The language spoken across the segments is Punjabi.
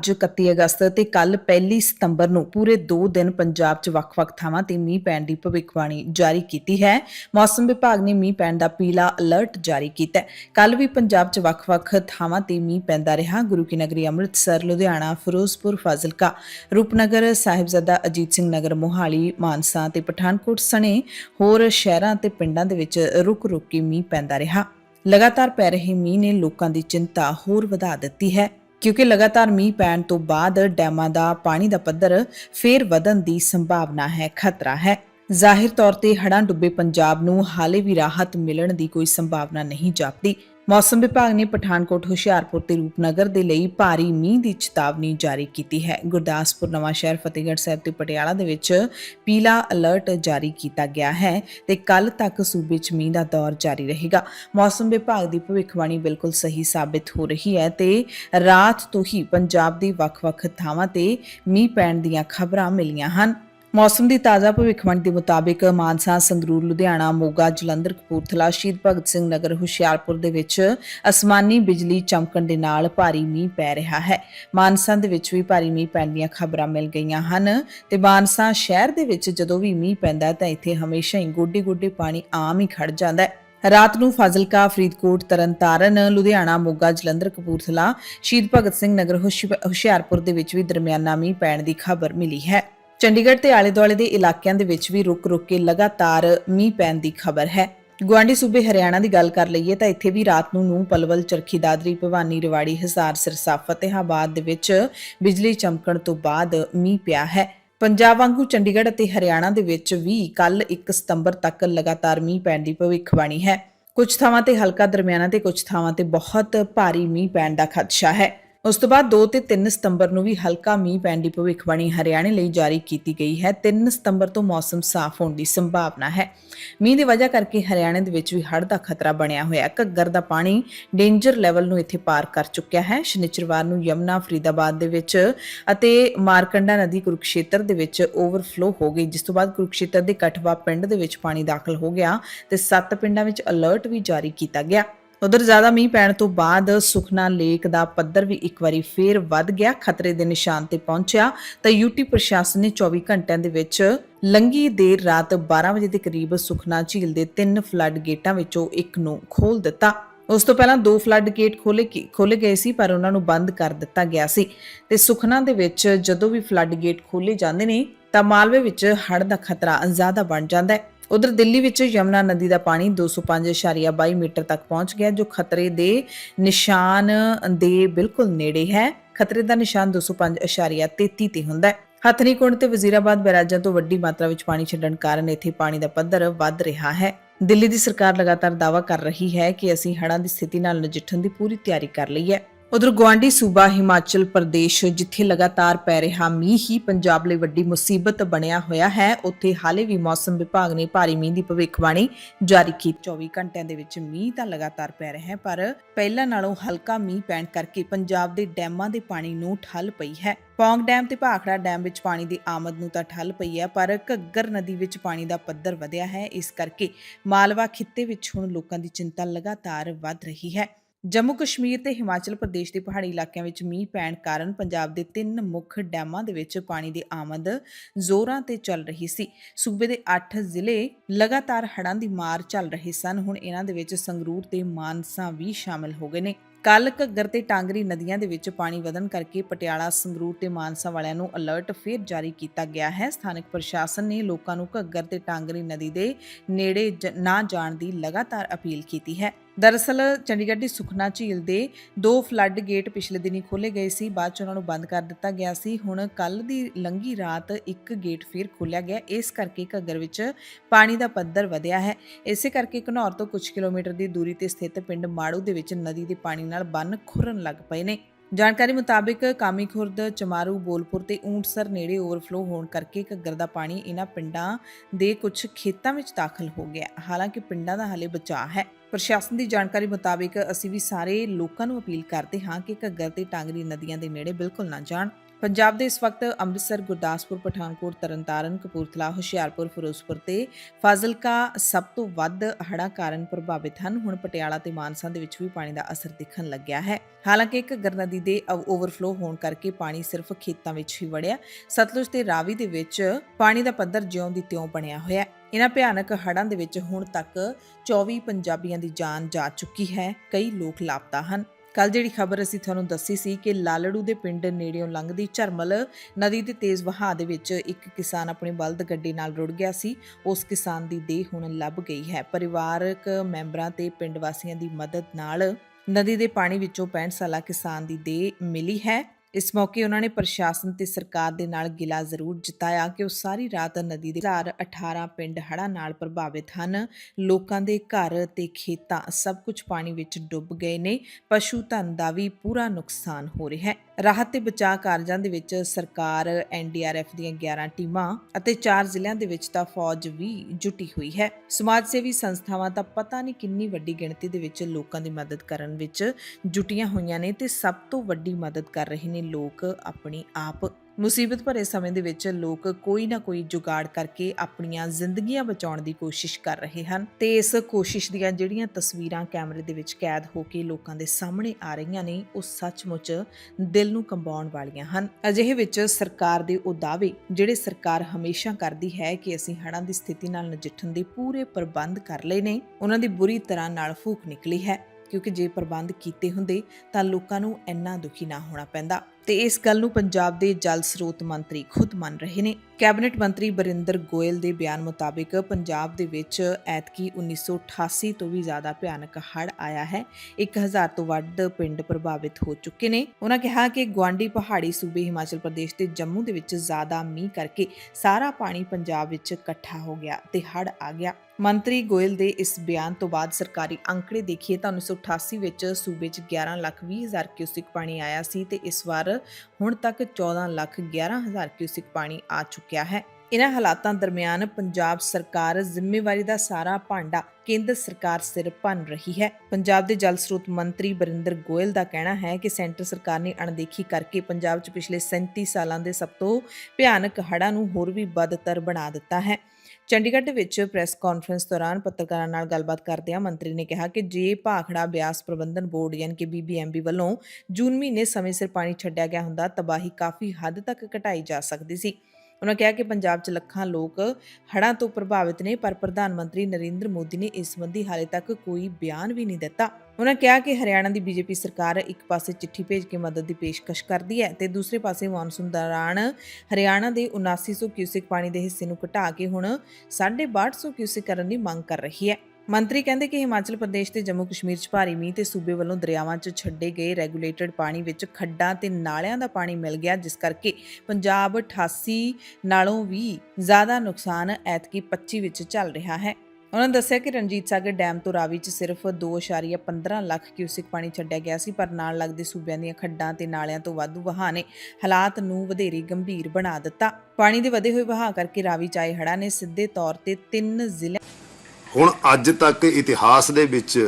ਅੱਜ 31 ਅਗਸਤ ਤੇ ਕੱਲ 1 ਸਤੰਬਰ ਨੂੰ ਪੂਰੇ 2 ਦਿਨ ਪੰਜਾਬ 'ਚ ਵੱਖ-ਵੱਖ ਥਾਵਾਂ ਤੇ ਮੀਂਹ ਪੈਣ ਦੀ ਭਵਿੱਖਬਾਣੀ ਜਾਰੀ ਕੀਤੀ ਹੈ। ਮੌਸਮ ਵਿਭਾਗ ਨੇ ਮੀਂਹ ਪੈਣ ਦਾ ਪੀਲਾ ਅਲਰਟ ਜਾਰੀ ਕੀਤਾ ਹੈ। ਕੱਲ ਵੀ ਪੰਜਾਬ 'ਚ ਵੱਖ-ਵੱਖ ਥਾਵਾਂ ਤੇ ਮੀਂਹ ਪੈਂਦਾ ਰਿਹਾ। ਗੁਰੂ ਕੀ ਨਗਰੀ ਅੰਮ੍ਰਿਤਸਰ, ਲੁਧਿਆਣਾ, ਫਿਰੋਜ਼ਪੁਰ, ਫਾਜ਼ਿਲਕਾ, ਰੂਪਨਗਰ, ਸਾਹਿਬਜ਼ਾਦਾ ਅਜੀਤ ਸਿੰਘ ਨਗਰ, ਮੋਹਾਲੀ, ਮਾਨਸਾ ਤੇ ਪਠਾਨਕੋਟ ਸਣੇ ਹੋਰ ਸ਼ਹਿਰਾਂ ਤੇ ਪਿੰਡਾਂ ਦੇ ਵਿੱਚ ਰੁਕ-ਰੁਕ ਕੇ ਮੀਂਹ ਪੈਂਦਾ ਰਿਹਾ। ਲਗਾਤਾਰ ਪੈ ਰਹੇ ਮੀਂਹ ਨੇ ਲੋਕਾਂ ਦੀ ਚਿੰਤਾ ਹੋਰ ਵਧਾ ਦਿੱਤੀ ਹੈ। ਕਿਉਂਕਿ ਲਗਾਤਾਰ ਮੀਂਹ ਪੈਣ ਤੋਂ ਬਾਅਦ ਡੈਮਾਂ ਦਾ ਪਾਣੀ ਦਾ ਪੱਧਰ ਫੇਰ ਵਧਣ ਦੀ ਸੰਭਾਵਨਾ ਹੈ, ਖਤਰਾ ਹੈ। ਜ਼ਾਹਿਰ ਤੌਰ ਤੇ ਹੜ੍ਹਾਂ ਡੁੱਬੇ ਪੰਜਾਬ ਨੂੰ ਹਾਲੇ ਵੀ ਰਾਹਤ ਮਿਲਣ ਦੀ ਕੋਈ ਸੰਭਾਵਨਾ ਨਹੀਂ ਜਾਪਦੀ। ਮੌਸਮ ਵਿਭਾਗ ਨੇ ਪਠਾਨਕੋਟ, ਹੁਸ਼ਿਆਰਪੁਰ ਤੇ ਰੂਪਨਗਰ ਦੇ ਲਈ ਭਾਰੀ ਮੀਂਹ ਦੀ ਚੇਤਾਵਨੀ ਜਾਰੀ ਕੀਤੀ ਹੈ। ਗੁਰਦਾਸਪੁਰ ਨਵਾਂ ਸ਼ਹਿਰ ਫਤਿਹਗੜ੍ਹ ਸਾਹਿਬ ਤੇ ਪਟਿਆਲਾ ਦੇ ਵਿੱਚ ਪੀਲਾ ਅਲਰਟ ਜਾਰੀ ਕੀਤਾ ਗਿਆ ਹੈ ਤੇ ਕੱਲ ਤੱਕ ਸੂਬੇ 'ਚ ਮੀਂਹ ਦਾ ਦੌਰ ਜਾਰੀ ਰਹੇਗਾ। ਮੌਸਮ ਵਿਭਾਗ ਦੀ ਭਵਿੱਖਬਾਣੀ ਬਿਲਕੁਲ ਸਹੀ ਸਾਬਿਤ ਹੋ ਰਹੀ ਹੈ ਤੇ ਰਾਤ ਤੋਂ ਹੀ ਪੰਜਾਬ ਦੀ ਵੱਖ-ਵੱਖ ਥਾਵਾਂ ਤੇ ਮੀਂਹ ਪੈਣ ਦੀਆਂ ਖਬਰਾਂ ਮਿਲੀਆਂ ਹਨ। ਮੌਸਮ ਦੀ ਤਾਜ਼ਾ ਭਵਿੱਖਬਾਣੀ ਦੇ ਮੁਤਾਬਿਕ ਮਾਨਸਾ, ਸੰਗਰੂਰ, ਲੁਧਿਆਣਾ, ਮੋਗਾ, ਜਲੰਧਰ, ਕਪੂਰਥਲਾ, ਸ਼ਹੀਦ ਭਗਤ ਸਿੰਘ ਨਗਰ, ਹੁਸ਼ਿਆਰਪੁਰ ਦੇ ਵਿੱਚ ਅਸਮਾਨੀ ਬਿਜਲੀ ਚਮਕਣ ਦੇ ਨਾਲ ਭਾਰੀ ਮੀਂਹ ਪੈ ਰਿਹਾ ਹੈ। ਮਾਨਸਾ ਦੇ ਵਿੱਚ ਵੀ ਭਾਰੀ ਮੀਂਹ ਪੈਣ ਦੀਆਂ ਖਬਰਾਂ ਮਿਲ ਗਈਆਂ ਹਨ ਤੇ ਮਾਨਸਾ ਸ਼ਹਿਰ ਦੇ ਵਿੱਚ ਜਦੋਂ ਵੀ ਮੀਂਹ ਪੈਂਦਾ ਤਾਂ ਇੱਥੇ ਹਮੇਸ਼ਾ ਹੀ ਗੋਡੇ-ਗੋਡੇ ਪਾਣੀ ਆਮ ਹੀ ਖੜ ਜਾਂਦਾ ਹੈ। ਰਾਤ ਨੂੰ ਫਾਜ਼ਿਲਕਾ, ਫਰੀਦਕੋਟ, ਤਰਨਤਾਰਨ, ਲੁਧਿਆਣਾ, ਮੋਗਾ, ਜਲੰਧਰ, ਕਪੂਰਥਲਾ, ਸ਼ਹੀਦ ਭਗਤ ਸਿੰਘ ਨਗਰ, ਹੁਸ਼ਿ- ਹੁਸ਼ਿਆਰਪੁਰ ਦੇ ਵਿੱਚ ਵੀ ਦਰਮਿਆਨਾ ਮੀਂਹ ਪੈਣ ਦੀ ਖਬਰ ਮਿਲੀ ਹੈ। ਚੰਡੀਗੜ੍ਹ ਤੇ ਆਲੇ-ਦੁਆਲੇ ਦੇ ਇਲਾਕਿਆਂ ਦੇ ਵਿੱਚ ਵੀ ਰੁਕ-ਰੁਕ ਕੇ ਲਗਾਤਾਰ ਮੀਂਹ ਪੈਣ ਦੀ ਖਬਰ ਹੈ। ਗੁਆਂਢੀ ਸੂਬੇ ਹਰਿਆਣਾ ਦੀ ਗੱਲ ਕਰ ਲਈਏ ਤਾਂ ਇੱਥੇ ਵੀ ਰਾਤ ਨੂੰ ਨੂੰ ਪਲਵਲ, ਚਰਖੀ ਦਾਦਰੀ, ਭਵਾਨੀ, ਰਿਵਾੜੀ ਹਿਸਾਰ ਸਿਰਸਾ, ਫਤਿਹਾਬਾਦ ਦੇ ਵਿੱਚ ਬਿਜਲੀ ਚਮਕਣ ਤੋਂ ਬਾਅਦ ਮੀਂਹ ਪਿਆ ਹੈ। ਪੰਜਾਬ ਵਾਂਗੂ ਚੰਡੀਗੜ੍ਹ ਅਤੇ ਹਰਿਆਣਾ ਦੇ ਵਿੱਚ ਵੀ ਕੱਲ 1 ਸਤੰਬਰ ਤੱਕ ਲਗਾਤਾਰ ਮੀਂਹ ਪੈਣ ਦੀ ਭਵਿੱਖਬਾਣੀ ਹੈ। ਕੁਝ ਥਾਵਾਂ ਤੇ ਹਲਕਾ ਦਰਮਿਆਨਾ ਤੇ ਕੁਝ ਥਾਵਾਂ ਤੇ ਬਹੁਤ ਭਾਰੀ ਮੀਂਹ ਪੈਣ ਦਾ ਖਦਸ਼ਾ ਹੈ। ਉਸ ਤੋਂ ਬਾਅਦ 2 ਤੇ 3 ਸਤੰਬਰ ਨੂੰ ਵੀ ਹਲਕਾ ਮੀਂਹ ਪੈਣ ਦੀ ਭਵਿੱਖਬਾਣੀ ਹਰਿਆਣੇ ਲਈ ਜਾਰੀ ਕੀਤੀ ਗਈ ਹੈ। 3 ਸਤੰਬਰ ਤੋਂ ਮੌਸਮ ਸਾਫ਼ ਹੋਣ ਦੀ ਸੰਭਾਵਨਾ ਹੈ। ਮੀਂਹ ਦੀ ਵਜ੍ਹਾ ਕਰਕੇ ਹਰਿਆਣੇ ਦੇ ਵਿੱਚ ਵੀ ਹੜ੍ਹ ਦਾ ਖਤਰਾ ਬਣਿਆ ਹੋਇਆ ਹੈ। ਘੱਗਰ ਦਾ ਪਾਣੀ ਡੇਂਜਰ ਲੈਵਲ ਨੂੰ ਇੱਥੇ ਪਾਰ ਕਰ ਚੁੱਕਿਆ ਹੈ। ਸ਼ਨੀਚਰਵਾਰ ਨੂੰ ਯਮਨਾ, ਫਰੀਦਾਬਾਦ ਦੇ ਵਿੱਚ ਅਤੇ ਮਾਰਕੰਡਾ ਨਦੀ ਕੁਰੂਕਸ਼ੇਤਰ ਦੇ ਵਿੱਚ ਓਵਰਫਲੋ ਹੋ ਗਈ, ਜਿਸ ਤੋਂ ਬਾਅਦ ਕੁਰੂਕਸ਼ੇਤਰ ਦੇ ਕਠਵਾ ਪਿੰਡ ਦੇ ਵਿੱਚ ਪਾਣੀ ਦਾਖਲ ਹੋ ਗਿਆ ਤੇ ਸੱਤ ਪਿੰਡਾਂ ਵਿੱਚ ਅਲਰਟ ਵੀ ਜਾਰੀ ਕੀਤਾ ਗਿਆ। ਉਧਰ ਜ਼ਿਆਦਾ ਮੀਂਹ ਪੈਣ ਤੋਂ ਬਾਅਦ ਸੁਖਨਾ ਲੇਕ ਦਾ ਪੱਧਰ ਵੀ ਇੱਕ ਵਾਰੀ ਫੇਰ ਵੱਧ ਗਿਆ, ਖਤਰੇ ਦੇ ਨਿਸ਼ਾਨ ਤੇ ਪਹੁੰਚਿਆ। ਤਾਂ ਯੂਟੀ ਪ੍ਰਸ਼ਾਸਨ ਨੇ 24 ਘੰਟਿਆਂ ਦੇ ਵਿੱਚ ਲੰਗੀ ਦੇਰ ਰਾਤ 12 ਵਜੇ ਦੇ ਕਰੀਬ ਸੁਖਨਾ ਝੀਲ ਦੇ ਤਿੰਨ ਫਲੱਡ ਗੇਟਾਂ ਵਿੱਚੋਂ ਇੱਕ ਨੂੰ ਖੋਲ ਦਿੱਤਾ। ਉਸ ਤੋਂ ਪਹਿਲਾਂ ਦੋ ਫਲੱਡ ਗੇਟ ਖੋਲੇ ਖੋਲੇ ਗਏ ਸੀ, ਪਰ ਉਹਨਾਂ ਨੂੰ ਬੰਦ ਕਰ ਦਿੱਤਾ ਗਿਆ ਸੀ। ਤੇ ਸੁਖਨਾ ਦੇ ਵਿੱਚ ਜਦੋਂ ਵੀ ਫਲੱਡ ਗੇਟ ਖੋਲੇ ਜਾਂਦੇ ਨੇ, ਤਾਂ ਮਾਲਵੇ ਵਿੱਚ ਹੜ੍ਹ ਦਾ ਖਤਰਾ ਜ਼ਿਆਦਾ ਬਣ ਜਾਂਦਾ ਹੈ। ਉਧਰ ਦਿੱਲੀ ਵਿੱਚ ਯਮਨਾ ਨਦੀ ਦਾ ਪਾਣੀ 205.22 ਮੀਟਰ ਤੱਕ ਪਹੁੰਚ ਗਿਆ, ਜੋ ਖਤਰੇ ਦੇ ਨਿਸ਼ਾਨ ਦੇ ਬਿਲਕੁਲ ਨੇੜੇ ਹੈ। ਖਤਰੇ ਦਾ ਨਿਸ਼ਾਨ 205.33 ਤੇ ਹੁੰਦਾ ਹੈ। ਹਥਨੀਕੁੰਡ ਤੇ ਵਜ਼ੀਰਾਬਾਦ ਬੈਰਾਜਾਂ ਤੋਂ ਵੱਡੀ ਮਾਤਰਾ ਵਿੱਚ ਪਾਣੀ ਛੱਡਣ ਕਾਰਨ ਇੱਥੇ ਪਾਣੀ ਦਾ ਪੱਧਰ ਵੱਧ ਰਿਹਾ ਹੈ। ਦਿੱਲੀ ਦੀ ਸਰਕਾਰ ਲਗਾਤਾਰ ਦਾਅਵਾ ਕਰ ਰਹੀ ਹੈ ਕਿ ਅਸੀਂ ਹੜ੍ਹਾਂ ਦੀ ਸਥਿਤੀ ਨਾਲ ਨਜਿੱਠਣ ਦੀ ਪੂਰੀ ਤਿਆਰੀ ਕਰ ਲਈ ਹੈ। ਉਧਰ ਗਵਾਂਡੀ ਸੂਬਾ ਹਿਮਾਚਲ ਪ੍ਰਦੇਸ਼ ਜਿੱਥੇ ਲਗਾਤਾਰ ਪੈ ਰਿਹਾ ਮੀਂਹ ਹੀ ਪੰਜਾਬ ਲਈ ਵੱਡੀ ਮੁਸੀਬਤ ਬਣਿਆ ਹੋਇਆ ਹੈ, ਉੱਥੇ ਹਾਲੇ ਵੀ ਮੌਸਮ ਵਿਭਾਗ ਨੇ ਭਾਰੀ ਮੀਂਹ ਦੀ ਭਵਿੱਖਬਾਣੀ ਜਾਰੀ ਕੀਤੀ 24 ਘੰਟਿਆਂ ਦੇ ਵਿੱਚ ਮੀਂਹ ਤਾਂ ਲਗਾਤਾਰ ਪੈ ਰਿਹਾ ਹੈ, ਪਰ ਪਹਿਲਾਂ ਨਾਲੋਂ ਹਲਕਾ ਮੀਂਹ ਪੈਣ ਕਰਕੇ ਪੰਜਾਬ ਦੇ ਡੈਮਾਂ ਦੇ ਪਾਣੀ ਨੂੰ ਠੱਲ ਪਈ ਹੈ। ਪੌਂਗ ਡੈਮ ਤੇ ਭਾਖੜਾ ਡੈਮ ਵਿੱਚ ਪਾਣੀ ਦੀ ਆਮਦ ਨੂੰ ਤਾਂ ਠੱਲ ਪਈ ਹੈ, ਪਰ ਘੱਗਰ ਨਦੀ ਵਿੱਚ ਪਾਣੀ ਦਾ ਪੱਧਰ ਵਧਿਆ ਹੈ, ਇਸ ਕਰਕੇ ਮਾਲਵਾ ਖਿੱਤੇ ਵਿੱਚ ਹੁਣ ਲੋਕਾਂ ਦੀ ਚਿੰਤਾ ਲਗਾਤਾਰ ਵੱਧ ਰਹੀ ਹੈ। ਜੰਮੂ ਕਸ਼ਮੀਰ ਤੇ ਹਿਮਾਚਲ ਪ੍ਰਦੇਸ਼ ਦੇ ਪਹਾੜੀ ਇਲਾਕਿਆਂ ਵਿੱਚ ਮੀਂਹ ਪੈਣ ਕਾਰਨ ਪੰਜਾਬ ਦੇ ਤਿੰਨ ਮੁੱਖ ਡੈਮਾਂ ਦੇ ਵਿੱਚ ਪਾਣੀ ਦੀ ਆਮਦ ਜ਼ੋਰਾਂ ਤੇ ਚੱਲ ਰਹੀ ਸੀ। ਸੂਬੇ ਦੇ 8 ਜ਼ਿਲ੍ਹੇ ਲਗਾਤਾਰ ਹੜ੍ਹਾਂ ਦੀ ਮਾਰ ਚੱਲ ਰਹੇ ਸਨ। ਹੁਣ ਇਹਨਾਂ ਦੇ ਵਿੱਚ ਸੰਗਰੂਰ ਤੇ ਮਾਨਸਾ ਵੀ ਸ਼ਾਮਲ ਹੋ ਗਏ ਨੇ। ਕੱਲ ਘੱਗਰ ਤੇ ਟਾਂਗਰੀ ਨਦੀਆਂ ਦੇ ਵਿੱਚ ਪਾਣੀ ਵਧਣ ਕਰਕੇ ਪਟਿਆਲਾ, ਸੰਗਰੂਰ ਤੇ ਮਾਨਸਾ ਵਾਲਿਆਂ ਨੂੰ ਅਲਰਟ ਫਿਰ ਜਾਰੀ ਕੀਤਾ ਗਿਆ ਹੈ। ਸਥਾਨਕ ਪ੍ਰਸ਼ਾਸਨ ਨੇ ਲੋਕਾਂ ਨੂੰ ਘੱਗਰ ਤੇ ਟਾਂਗਰੀ ਨਦੀ ਦੇ ਨੇੜੇ ਨਾ ਜਾਣ ਦੀ ਲਗਾਤਾਰ ਅਪੀਲ ਕੀਤੀ ਹੈ। ਦਰਅਸਲ, ਚੰਡੀਗੜ੍ਹ ਦੀ ਸੁਖਨਾ ਝੀਲ ਦੇ ਦੋ ਫਲੱਡ ਗੇਟ ਪਿਛਲੇ ਦਿਨੀ ਖੋਲੇ ਗਏ ਸੀ, ਬਾਅਦ ਚ ਉਹਨਾਂ ਨੂੰ ਬੰਦ ਕਰ ਦਿੱਤਾ ਗਿਆ ਸੀ। ਹੁਣ ਕੱਲ ਦੀ ਲੰਗੀ ਰਾਤ ਇੱਕ ਗੇਟ ਫਿਰ ਖੋਲਿਆ ਗਿਆ। ਇਸ ਕਰਕੇ ਘੱਗਰ ਵਿੱਚ ਪਾਣੀ ਦਾ ਪੱਧਰ ਵਧਿਆ ਹੈ। ਇਸੇ ਕਰਕੇ ਘਨੌਰ ਤੋਂ ਕੁਝ ਕਿਲੋਮੀਟਰ ਦੀ ਦੂਰੀ ਤੇ ਸਥਿਤ ਪਿੰਡ ਮਾੜੂ ਦੇ ਵਿੱਚ ਨਦੀ ਦੇ ਪਾਣੀ ਨਾਲ ਬੰਨ ਖੁਰਨ ਲੱਗ ਪਏ ਨੇ। ਜਾਣਕਾਰੀ ਮੁਤਾਬਿਕ ਕਾਮੀ ਖੁਰਦ, ਚਮਾਰੂ, ਬੋਲਪੁਰ ਤੇ ਊਂਟਸਰ ਨੇੜੇ ਓਵਰਫਲੋ ਹੋਣ ਕਰਕੇ ਘੱਗਰ ਦਾ ਪਾਣੀ ਇਹਨਾਂ ਪਿੰਡਾਂ ਦੇ ਕੁਝ ਖੇਤਾਂ ਵਿੱਚ ਦਾਖਲ ਹੋ ਗਿਆ। ਹਾਲਾਂਕਿ ਪਿੰਡਾਂ ਦਾ ਹਾਲੇ ਬਚਾਅ ਹੈ। ਪ੍ਰਸ਼ਾਸਨ ਦੀ ਜਾਣਕਾਰੀ ਮੁਤਾਬਿਕ ਅਸੀਂ ਵੀ ਸਾਰੇ ਲੋਕਾਂ ਨੂੰ ਅਪੀਲ ਕਰਦੇ ਹਾਂ ਕਿ ਘੱਗਰ ਤੇ ਟਾਂਗਰੀ ਨਦੀਆਂ ਦੇ ਨੇੜੇ ਬਿਲਕੁਲ ਨਾ ਜਾਣ। ਪੰਜਾਬ ਦੇ ਇਸ ਵਕਤ ਅੰਮ੍ਰਿਤਸਰ, ਗੁਰਦਾਸਪੁਰ, ਪਠਾਨਕੋਟ, ਤਰਨਤਾਰਨ, ਕਪੂਰਥਲਾ, ਹੁਸ਼ਿਆਰਪੁਰ, ਫਿਰੋਜ਼ਪੁਰ ਤੇ ਫਾਜ਼ਿਲਕਾ ਸਭ ਤੋਂ ਵੱਧ ਹੜ੍ਹਾਂ ਕਾਰਨ ਪ੍ਰਭਾਵਿਤ ਹਨ। ਹੁਣ ਪਟਿਆਲਾ ਤੇ ਮਾਨਸਾ ਦੇ ਵਿੱਚ ਵੀ ਪਾਣੀ ਦਾ ਅਸਰ ਦਿਖਣ ਲੱਗਿਆ ਹੈ। ਹਾਲਾਂਕਿ ਘੱਗਰ ਨਦੀ ਦੇ ਓਵਰਫਲੋ ਹੋਣ ਕਰਕੇ ਪਾਣੀ ਸਿਰਫ ਖੇਤਾਂ ਵਿੱਚ ਹੀ ਵੜਿਆ। ਸਤਲੁਜ ਤੇ ਰਾਵੀ ਦੇ ਵਿੱਚ ਪਾਣੀ ਦਾ ਪੱਧਰ ਜਿਉਂ ਦੀ ਤਿਉਂ ਬਣਿਆ ਹੋਇਆ ਹੈ। ਇਹਨਾਂ ਭਿਆਨਕ ਹੜ੍ਹਾਂ ਦੇ ਵਿੱਚ ਹੁਣ ਤੱਕ 24 ਪੰਜਾਬੀਆਂ ਦੀ ਜਾਨ ਜਾ ਚੁੱਕੀ ਹੈ, ਕਈ ਲੋਕ ਲਾਪਤਾ ਹਨ। ਕੱਲ ਜਿਹੜੀ ਖਬਰ ਅਸੀਂ ਤੁਹਾਨੂੰ ਦੱਸੀ ਸੀ ਕਿ ਲਾਲੜੂ ਦੇ ਪਿੰਡ ਨੇੜਿਓਂ ਲੰਘਦੀ ਝਰਮਲ ਨਦੀ ਦੇ ਤੇਜ਼ ਵਹਾਅ ਦੇ ਵਿੱਚ ਇੱਕ ਕਿਸਾਨ ਆਪਣੀ ਬਲਦ ਗੱਡੀ ਨਾਲ ਰੁੜ ਗਿਆ ਸੀ। ਉਸ ਕਿਸਾਨ ਦੀ ਦੇਹ ਹੁਣ ਲੱਭ ਗਈ ਹੈ। ਪਰਿਵਾਰਕ ਮੈਂਬਰਾਂ ਤੇ ਪਿੰਡ ਵਾਸੀਆਂ ਦੀ ਮਦਦ ਨਾਲ ਨਦੀ ਦੇ ਪਾਣੀ ਵਿੱਚੋਂ 65 ਸਾਲਾ ਕਿਸਾਨ ਦੀ ਦੇਹ ਮਿਲੀ ਹੈ। ਇਸ ਮੌਕੇ ਉਹਨਾਂ ਨੇ ਪ੍ਰਸ਼ਾਸਨ ਤੇ ਸਰਕਾਰ ਦੇ ਨਾਲ ਗਿਲਾ ਜ਼ਰੂਰ ਜਤਾਇਆ ਕਿ ਉਹ ਸਾਰੀ ਰਾਤ ਨਦੀ ਦੇ 18 ਪਿੰਡ ਹੜ੍ਹਾਂ ਨਾਲ ਪ੍ਰਭਾਵਿਤ ਹਨ। ਲੋਕਾਂ ਦੇ ਘਰ ਤੇ ਖੇਤਾਂ ਸਭ ਕੁਝ ਪਾਣੀ ਵਿੱਚ ਡੁੱਬ ਗਏ ਨੇ। ਪਸ਼ੂ ਧਨ ਦਾ ਵੀ ਪੂਰਾ ਨੁਕਸਾਨ ਹੋ ਰਿਹਾ ਹੈ। ਰਾਹਤ ਤੇ ਬਚਾਅ ਕਾਰਜਾਂ ਦੇ ਵਿੱਚ ਸਰਕਾਰ ਐਨਡੀਆਰਐਫ ਦੀਆਂ 11 ਟੀਮਾਂ ਅਤੇ 4 ਜ਼ਿਲ੍ਹਿਆਂ ਦੇ ਵਿੱਚ ਤਾਂ ਫੌਜ ਵੀ ਜੁਟੀ ਹੋਈ ਹੈ। ਸਮਾਜ ਸੇਵੀ ਸੰਸਥਾਵਾਂ ਤਾਂ ਪਤਾ ਨਹੀਂ ਕਿੰਨੀ ਵੱਡੀ ਗਿਣਤੀ ਦੇ ਵਿੱਚ ਲੋਕਾਂ ਦੀ ਮਦਦ ਕਰਨ ਵਿੱਚ ਜੁਟੀਆਂ ਹੋਈਆਂ ਨੇ ਤੇ ਸਭ ਤੋਂ ਵੱਡੀ ਮਦਦ ਕਰ ਰਹੇ ਨੇ ਲੋਕ ਆਪਣੀ ਆਪ ਮੁਸੀਬਤ ਭਰੇ ਸਮੇਂ ਦੇ ਵਿੱਚ ਲੋਕ ਕੋਈ ਨਾ ਕੋਈ ਜੁਗਾੜ ਕਰਕੇ ਆਪਣੀਆਂ ਜ਼ਿੰਦਗੀਆਂ ਬਚਾਉਣ ਦੀ ਕੋਸ਼ਿਸ਼ ਕਰ ਰਹੇ ਹਨ ਤੇ ਇਸ ਕੋਸ਼ਿਸ਼ ਦੀਆਂ ਜਿਹੜੀਆਂ ਤਸਵੀਰਾਂ ਕੈਮਰੇ ਦੇ ਵਿੱਚ ਕੈਦ ਹੋ ਕੇ ਲੋਕਾਂ ਦੇ ਸਾਹਮਣੇ ਆ ਰਹੀਆਂ ਨੇ, ਉਹ ਸੱਚਮੁੱਚ ਦਿਲ ਨੂੰ ਕੰਬਾਉਣ ਵਾਲੀਆਂ ਹਨ। ਅਜਿਹੇ ਵਿੱਚ ਸਰਕਾਰ ਦੇ ਉਹ ਦਾਅਵੇ, ਜਿਹੜੇ ਸਰਕਾਰ ਹਮੇਸ਼ਾ ਕਰਦੀ ਹੈ ਕਿ ਅਸੀਂ ਹੜ੍ਹਾਂ ਦੀ ਸਥਿਤੀ ਨਾਲ ਨਜਿੱਠਣ ਦੇ ਪੂਰੇ ਪ੍ਰਬੰਧ ਕਰ ਲਏ ਨੇ, ਉਹਨਾਂ ਦੀ ਬੁਰੀ ਤਰ੍ਹਾਂ ਨਾਲ ਫੂਕ ਨਿਕਲੀ ਹੈ, ਕਿਉਂਕਿ ਜੇ ਪ੍ਰਬੰਧ ਕੀਤੇ ਹੁੰਦੇ ਤਾਂ ਲੋਕਾਂ ਨੂੰ ਇੰਨਾ ਦੁਖੀ ਨਾ ਹੋਣਾ ਪੈਂਦਾ। ਤੇ ਇਸ ਗੱਲ ਨੂੰ ਪੰਜਾਬ ਦੇ ਜਲ ਸਰੋਤ ਮੰਤਰੀ ਖੁਦ ਮੰਨ ਰਹੇ ਨੇ। ਕੈਬਨਿਟ ਮੰਤਰੀ ਬਰਿੰਦਰ ਗੋਇਲ ਦੇ ਬਿਆਨ ਮੁਤਾਬਿਕ ਪੰਜਾਬ ਦੇ ਵਿੱਚ ਐਤਕੀ 1988 ਤੋਂ ਵੀ ਜ਼ਿਆਦਾ ਭਿਆਨਕ ਹੜ੍ਹ ਆਇਆ ਹੈ। 1000 ਤੋਂ ਵੱਧ ਪਿੰਡ ਪ੍ਰਭਾਵਿਤ ਹੋ ਚੁੱਕੇ ਨੇ। ਉਹਨਾਂ ਕਿਹਾ ਕਿ ਗਵਾਂਡੀ ਪਹਾੜੀ ਸੂਬੇ ਹਿਮਾਚਲ ਪ੍ਰਦੇਸ਼ ਤੇ ਜੰਮੂ ਦੇ ਵਿੱਚ ਜ਼ਿਆਦਾ ਮੀਂਹ ਕਰਕੇ ਸਾਰਾ ਪਾਣੀ ਪੰਜਾਬ ਵਿੱਚ ਇਕੱਠਾ ਹੋ ਗਿਆ ਤੇ ਹੜ੍ਹ ਆ ਗਿਆ। ਮੰਤਰੀ ਗੋਇਲ ਦੇ ਇਸ ਬਿਆਨ ਤੋਂ ਬਾਅਦ ਸਰਕਾਰੀ ਅੰਕੜੇ ਦੇਖੀਏ ਤਾਂ 1988 ਵਿੱਚ ਸੂਬੇ 'ਚ 11 ਲੱਖ 20 ਹਜ਼ਾਰ ਕਿਊਸਿਕ ਪਾਣੀ ਆਇਆ ਸੀ ਤੇ ਇਸ ਵਾਰ ਹੁਣ ਤੱਕ 14 ਲੱਖ 11 ਹਜ਼ਾਰ ਕਿਊਸਿਕ ਪਾਣੀ ਆ ਚੁੱਕਿਆ ਹੈ। ਇਹਨਾਂ ਹਾਲਾਤਾਂ ਦਰਮਿਆਨ ਪੰਜਾਬ ਸਰਕਾਰ ਜ਼ਿੰਮੇਵਾਰੀ ਦਾ ਸਾਰਾ ਭਾਂਡਾ ਕੇਂਦਰ ਸਰਕਾਰ ਸਿਰ ਭੰਨ ਰਹੀ ਹੈ। ਪੰਜਾਬ ਦੇ ਜਲ ਸਰੋਤ ਮੰਤਰੀ ਬਰਿੰਦਰ ਗੋਇਲ ਦਾ ਕਹਿਣਾ ਹੈ ਕਿ ਸੈਂਟਰ ਸਰਕਾਰ ਨੇ ਅਣਦੇਖੀ ਕਰਕੇ ਪੰਜਾਬ 'ਚ ਪਿਛਲੇ 37 ਸਾਲਾਂ ਦੇ ਸਭ ਤੋਂ ਭਿਆਨਕ ਹੜ੍ਹਾਂ ਨੂੰ ਹੋਰ ਵੀ ਬਦਤਰ ਬਣਾ ਦਿੱਤਾ ਹੈ। ਚੰਡੀਗੜ੍ਹ ਦੇ ਵਿੱਚ ਪ੍ਰੈਸ ਕਾਨਫਰੰਸ ਦੌਰਾਨ ਪੱਤਰਕਾਰਾਂ ਨਾਲ ਗੱਲਬਾਤ ਕਰਦਿਆਂ ਮੰਤਰੀ ਨੇ ਕਿਹਾ ਕਿ ਜੇ ਭਾਖੜਾ ਬਿਆਸ ਪ੍ਰਬੰਧਨ ਬੋਰਡ ਯਾਨੀ ਕਿ ਬੀਬੀਐਮਬੀ ਵੱਲੋਂ ਜੂਨ ਮਹੀਨੇ ਸਮੇਂ ਸਿਰ ਪਾਣੀ ਛੱਡਿਆ ਗਿਆ ਹੁੰਦਾ, ਤਬਾਹੀ ਕਾਫੀ ਹੱਦ ਤੱਕ ਘਟਾਈ ਜਾ ਸਕਦੀ ਸੀ। ਉਹਨਾਂ ਕਿਹਾ ਕਿ ਪੰਜਾਬ 'ਚ ਲੱਖਾਂ ਲੋਕ ਹੜ੍ਹਾਂ ਤੋਂ ਪ੍ਰਭਾਵਿਤ ਨੇ, ਪਰ ਪ੍ਰਧਾਨ ਮੰਤਰੀ ਨਰਿੰਦਰ ਮੋਦੀ ਨੇ ਇਸ ਸੰਬੰਧੀ ਹਾਲੇ ਤੱਕ ਕੋਈ ਬਿਆਨ ਵੀ ਨਹੀਂ ਦਿੱਤਾ। ਉਹਨਾਂ ਕਿਹਾ ਕਿ ਹਰਿਆਣਾ ਦੀ ਬੀਜੇਪੀ ਸਰਕਾਰ ਇੱਕ ਪਾਸੇ ਚਿੱਠੀ ਭੇਜ ਕੇ ਮਦਦ ਦੀ ਪੇਸ਼ਕਸ਼ ਕਰਦੀ ਹੈ ਤੇ ਦੂਸਰੇ ਪਾਸੇ ਮੌਨਸੂਨ ਦੌਰਾਨ ਹਰਿਆਣਾ ਦੇ 7900 ਕਿਊਸਿਕ ਪਾਣੀ ਦੇ ਹਿੱਸੇ ਨੂੰ ਘਟਾ ਕੇ ਹੁਣ 6250 ਕਿਊਸਿਕ ਕਰਨ ਦੀ ਮੰਗ ਕਰ ਰਹੀ ਹੈ। ਮੰਤਰੀ ਕਹਿੰਦੇ ਕਿ ਹਿਮਾਚਲ ਪ੍ਰਦੇਸ਼ ਤੇ ਜੰਮੂ ਕਸ਼ਮੀਰ 'ਚ ਭਾਰੀ ਮੀਂਹ ਤੇ ਸੂਬੇ ਵੱਲੋਂ ਦਰਿਆਵਾਂ 'ਚ ਛੱਡੇ ਗਏ ਰੈਗੂਲੇਟਡ ਪਾਣੀ ਵਿੱਚ ਖੱਡਾਂ ਤੇ ਨਾਲਿਆਂ ਦਾ ਪਾਣੀ ਮਿਲ ਗਿਆ, ਜਿਸ ਕਰਕੇ ਪੰਜਾਬ 88 ਨਾਲੋਂ ਵੀ ਜ਼ਿਆਦਾ ਨੁਕਸਾਨ ਐਤਕੀ 25 ਵਿੱਚ ਚੱਲ ਰਿਹਾ ਹੈ। ਉਹਨਾਂ ਨੇ ਦੱਸਿਆ ਕਿ ਰਣਜੀਤ ਸਾਗਰ ਡੈਮ ਤੋਂ ਰਾਵੀ 'ਚ ਸਿਰਫ 2.15 ਲੱਖ ਕਿਊਸਿਕ ਪਾਣੀ ਛੱਡਿਆ ਗਿਆ ਸੀ, ਪਰ ਨਾਲ ਲੱਗਦੇ ਸੂਬਿਆਂ ਦੀਆਂ ਖੱਡਾਂ ਤੇ ਨਾਲਿਆਂ ਤੋਂ ਵਾਧੂ ਵਹਾਅ ਨੇ ਹਾਲਾਤ ਨੂੰ ਵਧੇਰੇ ਗੰਭੀਰ ਬਣਾ ਦਿੱਤਾ। ਪਾਣੀ ਦੇ ਵਧੇ ਹੋਏ ਵਹਾਅ ਕਰਕੇ ਰਾਵੀ 'ਚ ਆਏ ਹੜ੍ਹਾਂ ਨੇ ਸਿੱਧੇ ਤੌਰ ਤੇ ਤਿੰਨ ਜ਼ਿਲ੍ਹਿਆਂ ਹੁਣ ਅੱਜ ਤੱਕ ਇਤਿਹਾਸ ਦੇ ਵਿੱਚ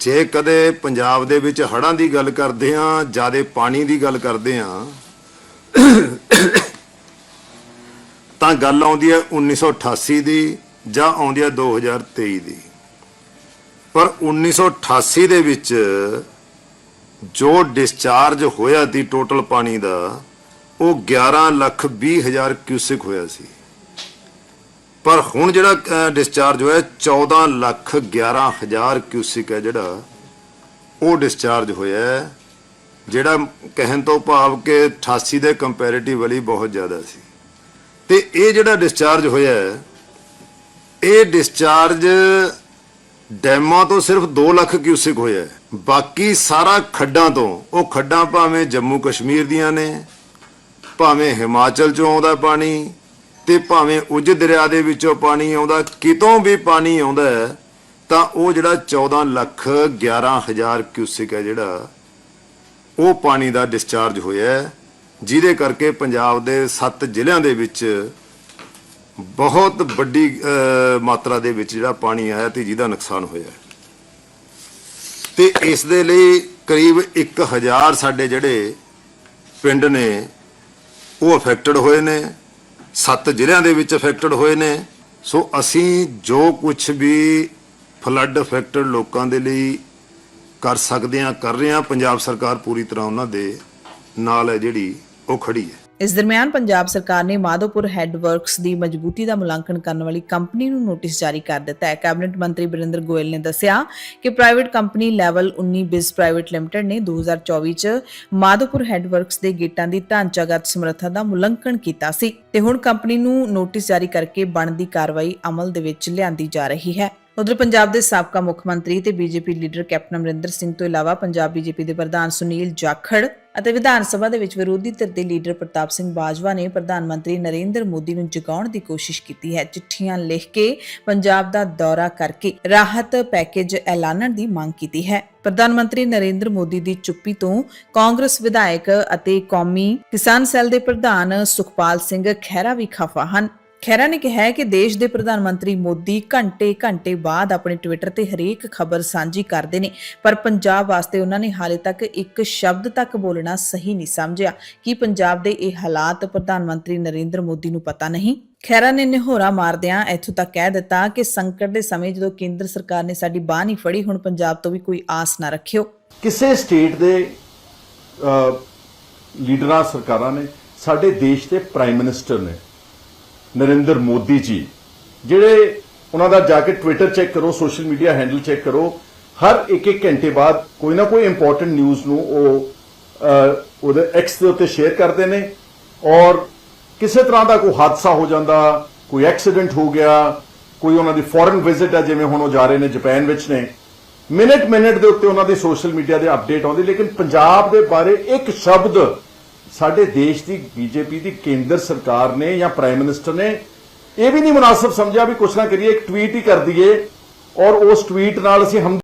ਜੇ ਕਦੇ ਪੰਜਾਬ ਦੇ ਵਿੱਚ ਹੜ੍ਹਾਂ ਦੀ ਗੱਲ ਕਰਦੇ ਆਂ ਜਿਆਦੇ ਪਾਣੀ ਦੀ ਗੱਲ ਕਰਦੇ ਆਂ ਤਾਂ ਗੱਲ ਆਉਂਦੀ ਹੈ 1988 ਦੀ। ਜਾਂ ਆਉਂਦੀ ਹੈ 2023 ਦੀ। ਪਰ 1988 ਦੇ ਵਿੱਚ ਜੋ ਡਿਸਚਾਰਜ ਹੋਇਆ ਸੀ ਟੋਟਲ ਪਾਣੀ ਦਾ, ਉਹ 11 ਲੱਖ 20 ਹਜ਼ਾਰ ਕਿਊਸਿਕ ਹੋਇਆ ਸੀ। ਪਰ ਹੁਣ ਜਿਹੜਾ ਡਿਸਚਾਰਜ ਹੋਇਆ 14 ਲੱਖ 11 ਹਜ਼ਾਰ ਕਿਊਸਿਕ ਹੈ ਜਿਹੜਾ, ਉਹ ਡਿਸਚਾਰਜ ਹੋਇਆ ਜਿਹੜਾ ਕਹਿਣ ਤੋਂ ਭਾਵ ਕਿ 88 ਦੇ ਕੰਪੈਰੀਟਿਵਲੀ ਬਹੁਤ ਜ਼ਿਆਦਾ ਸੀ। ਤੇ ਇਹ ਜਿਹੜਾ ਡਿਸਚਾਰਜ ਹੋਇਆ ਇਹ ਡਿਸਚਾਰਜ ਡੈਮਾਂ ਤੋਂ ਸਿਰਫ 2 ਲੱਖ ਕਿਊਸਿਕ ਹੋਇਆ ਬਾਕੀ ਸਾਰਾ ਖੱਡਾਂ ਤੋਂ, ਉਹ ਖੱਡਾਂ ਭਾਵੇਂ ਜੰਮੂ ਕਸ਼ਮੀਰ ਦੀਆਂ ਨੇ, ਭਾਵੇਂ ਹਿਮਾਚਲ ਚੋਂ ਆਉਂਦਾ ਪਾਣੀ ਤੇ ਭਾਵੇਂ ਉਜ ਦਰਿਆ ਦੇ ਵਿੱਚੋਂ ਪਾਣੀ ਆਉਂਦਾ, ਕਿਤੋਂ ਵੀ ਪਾਣੀ ਆਉਂਦਾ ਤਾਂ ਉਹ ਜਿਹੜਾ 14 ਲੱਖ 11 ਹਜ਼ਾਰ ਕਿਊਸਿਕ ਹੈ ਜਿਹੜਾ, ਉਹ ਪਾਣੀ ਦਾ ਡਿਸਚਾਰਜ ਹੋਇਆ ਜਿਹਦੇ ਕਰਕੇ ਪੰਜਾਬ ਦੇ 7 ਜ਼ਿਲ੍ਹਿਆਂ ਦੇ ਵਿੱਚ ਬਹੁਤ ਵੱਡੀ ਮਾਤਰਾ ਦੇ ਵਿੱਚ ਜਿਹੜਾ ਪਾਣੀ ਆਇਆ ਤੇ ਜਿਹਦਾ ਨੁਕਸਾਨ ਹੋਇਆ ਤੇ ਇਸ ਦੇ ਲਈ ਕਰੀਬ 1000 ਸਾਡੇ ਜਿਹੜੇ ਪਿੰਡ ਨੇ, ਉਹ ਅਫੈਕਟਡ ਹੋਏ ਨੇ। ਸੱਤ ਜ਼ਿਲ੍ਹਿਆਂ ਦੇ ਵਿੱਚ ਅਫੈਕਟਡ ਹੋਏ ਨੇ। ਸੋ ਅਸੀਂ ਜੋ ਕੁਝ ਵੀ ਫਲੱਡ ਅਫੈਕਟਡ ਲੋਕਾਂ ਦੇ ਲਈ ਕਰ ਸਕਦੇ ਹਾਂ, ਕਰ ਰਹੇ ਹਾਂ, ਪੰਜਾਬ ਸਰਕਾਰ ਪੂਰੀ ਤਰ੍ਹਾਂ ਉਹਨਾਂ ਦੇ ਨਾਲ ਹੈ ਜਿਹੜੀ ਉਹ ਖੜੀ ਹੈ। ਇਸ ਦਰਮਿਆਨ ਪੰਜਾਬ ਸਰਕਾਰ ਨੇ ਮਾਧੋਪੁਰ ਹੈੱਡ ਵਰਕਸ ਦੀ ਮਜ਼ਬੂਤੀ ਦਾ ਮੁਲਾਂਕਣ ਕਰਨ ਵਾਲੀ ਕੰਪਨੀ ਨੂੰ ਨੋਟਿਸ ਜਾਰੀ ਕਰ ਦਿੱਤਾ ਹੈ। ਕੈਬਨਿਟ ਮੰਤਰੀ ਬਰਿੰਦਰ ਗੋਇਲ ਨੇ ਦੱਸਿਆ ਕਿ private company level 19 biz private limited ਨੇ 2024 ਚ ਮਾਧੋਪੁਰ ਹੈੱਡ ਵਰਕਸ ਦੇ ਗੇਟਾਂ ਦੀ ਢਾਂਚਾਗਤ ਸਮਰੱਥਾ ਦਾ ਮੁਲਾਂਕਣ ਕੀਤਾ ਸੀ ਤੇ ਹੁਣ ਕੰਪਨੀ ਨੂੰ ਨੋਟਿਸ ਜਾਰੀ ਕਰਕੇ ਬਣਦੀ ਕਾਰਵਾਈ ਅਮਲ ਦੇ ਵਿੱਚ ਲਿਆਂਦੀ ਜਾ ਰਹੀ ਹੈ। ਉਧਰ ਪੰਜਾਬ ਦੇ ਸਾਬਕਾ ਮੁੱਖ ਮੰਤਰੀ ਤੇ BJP leader captain Amarinder Singh ਤੋਂ ਇਲਾਵਾ ਪੰਜਾਬ ਬੀਜੇਪੀ ਦੇ ਪ੍ਰਧਾਨ ਸੁਨੀਲ ਜਾਖੜ ਅਤੇ ਵਿਧਾਨ ਸਭਾ ਦੇ ਵਿੱਚ ਵਿਰੋਧੀ ਧਿਰ ਦੇ ਲੀਡਰ ਪ੍ਰਤਾਪ ਸਿੰਘ ਬਾਜਵਾ ਨੇ ਪ੍ਰਧਾਨ ਮੰਤਰੀ ਨਰਿੰਦਰ ਮੋਦੀ ਨੂੰ ਜਗਾਉਣ ਦੀ ਕੋਸ਼ਿਸ਼ ਕੀਤੀ ਹੈ। ਚਿੱਠੀਆਂ ਲਿਖ ਕੇ ਪੰਜਾਬ ਦਾ ਦੌਰਾ ਕਰਕੇ ਰਾਹਤ ਪੈਕੇਜ ਐਲਾਨਣ ਦੀ ਮੰਗ ਕੀਤੀ ਹੈ। ਪ੍ਰਧਾਨ ਮੰਤਰੀ ਨਰਿੰਦਰ ਮੋਦੀ ਦੀ ਚੁੱਪੀ ਤੋਂ ਕਾਂਗਰਸ ਵਿਧਾਇਕ ਅਤੇ ਕੌਮੀ ਕਿਸਾਨ ਸੈੱਲ ਦੇ ਪ੍ਰਧਾਨ ਸੁਖਪਾਲ ਸਿੰਘ ਖਹਿਰਾ ਵੀ ਖਫਾ ਹਨ। ਖਹਿਰਾ ਨੇ ਕਿਹਾ ਹੈ ਕਿ ਦੇਸ਼ ਦੇ ਪ੍ਰਧਾਨ ਮੰਤਰੀ ਮੋਦੀ ਘੰਟੇ-ਘੰਟੇ ਬਾਅਦ ਆਪਣੇ ਟਵਿੱਟਰ ਤੇ ਹਰੇਕ ਖਬਰ ਸਾਂਝੀ ਕਰਦੇ ਨੇ, ਪਰ ਪੰਜਾਬ ਵਾਸਤੇ ਉਹਨਾਂ ਨੇ ਹਾਲੇ ਤੱਕ ਇੱਕ ਸ਼ਬਦ ਤੱਕ ਬੋਲਣਾ ਸਹੀ ਨਹੀਂ ਸਮਝਿਆ। ਕਿ ਪੰਜਾਬ ਦੇ ਇਹ ਹਾਲਾਤ ਪ੍ਰਧਾਨ ਮੰਤਰੀ ਨਰਿੰਦਰ ਮੋਦੀ ਨੂੰ ਪਤਾ ਨਹੀਂ? ਖਹਿਰਾ ਨੇ ਨਿਹੋਰਾ ਮਾਰਦਿਆਂ ਇੱਥੋਂ ਤੱਕ ਕਹਿ ਦਿੱਤਾ ਕਿ ਸੰਕਟ ਦੇ ਸਮੇਂ ਜਦੋਂ ਕੇਂਦਰ ਸਰਕਾਰ ਨੇ ਸਾਡੀ ਬਾਹ ਨਹੀਂ ਫੜੀ, ਹੁਣ ਪੰਜਾਬ ਤੋਂ ਵੀ ਕੋਈ ਆਸ ਨਾ ਰੱਖਿਓ। ਕਿਸੇ ਸਟੇਟ ਦੇ ਲੀਡਰਾਂ, ਸਰਕਾਰਾਂ ਨੇ ਸਾਡੇ ਦੇਸ਼ ਦੇ ਪ੍ਰਾਈਮ ਮਿਨਿਸਟਰ ਨੇ ਨਰਿੰਦਰ ਮੋਦੀ ਜੀ, ਜਿਹੜੇ ਉਹਨਾਂ ਦਾ ਜਾ ਕੇ ਟਵਿੱਟਰ ਚੈੱਕ ਕਰੋ ਸੋਸ਼ਲ ਮੀਡੀਆ ਹੈਂਡਲ ਚੈੱਕ ਕਰੋ, ਹਰ ਇੱਕ ਇੱਕ ਘੰਟੇ ਬਾਅਦ ਕੋਈ ਨਾ ਕੋਈ ਇੰਪੋਰਟੈਂਟ ਨਿਊਜ਼ ਨੂੰ ਉਹ ਉਹਦੇ ਐਕਸ ਦੇ ਉੱਤੇ ਸ਼ੇਅਰ ਕਰਦੇ ਨੇ ਔਰ ਕਿਸੇ ਤਰ੍ਹਾਂ ਦਾ ਕੋਈ ਹਾਦਸਾ ਹੋ ਜਾਂਦਾ, ਕੋਈ ਐਕਸੀਡੈਂਟ ਹੋ ਗਿਆ, ਕੋਈ ਉਹਨਾਂ ਦੀ ਫੋਰਨ ਵਿਜ਼ਿਟ ਆ, ਜਿਵੇਂ ਹੁਣ ਉਹ ਜਾ ਰਹੇ ਨੇ ਜਾਪਾਨ ਵਿੱਚ ਨੇ ਮਿੰਟ ਮਿੰਟ ਦੇ ਉੱਤੇ ਉਹਨਾਂ ਦੀ ਸੋਸ਼ਲ ਮੀਡੀਆ ਦੇ ਅਪਡੇਟ ਆਉਂਦੀ, ਲੇਕਿਨ ਪੰਜਾਬ ਦੇ ਬਾਰੇ ਇੱਕ ਸ਼ਬਦ ਸਾਡੇ ਦੇਸ਼ ਦੀ ਬੀਜੇਪੀ ਦੀ ਕੇਂਦਰ ਸਰਕਾਰ ਨੇ ਜਾਂ ਪ੍ਰਾਈਮ ਮਿਨਿਸਟਰ ਨੇ ਇਹ ਵੀ ਨਹੀਂ ਮੁਨਾਸਬ ਸਮਝਿਆ ਵੀ ਕੁਛ ਨਾ ਕਰੀਏ, ਇੱਕ ਟਵੀਟ ਹੀ ਕਰ ਦਈਏ ਔਰ ਉਸ ਟਵੀਟ ਨਾਲ ਅਸੀਂ ਹਮ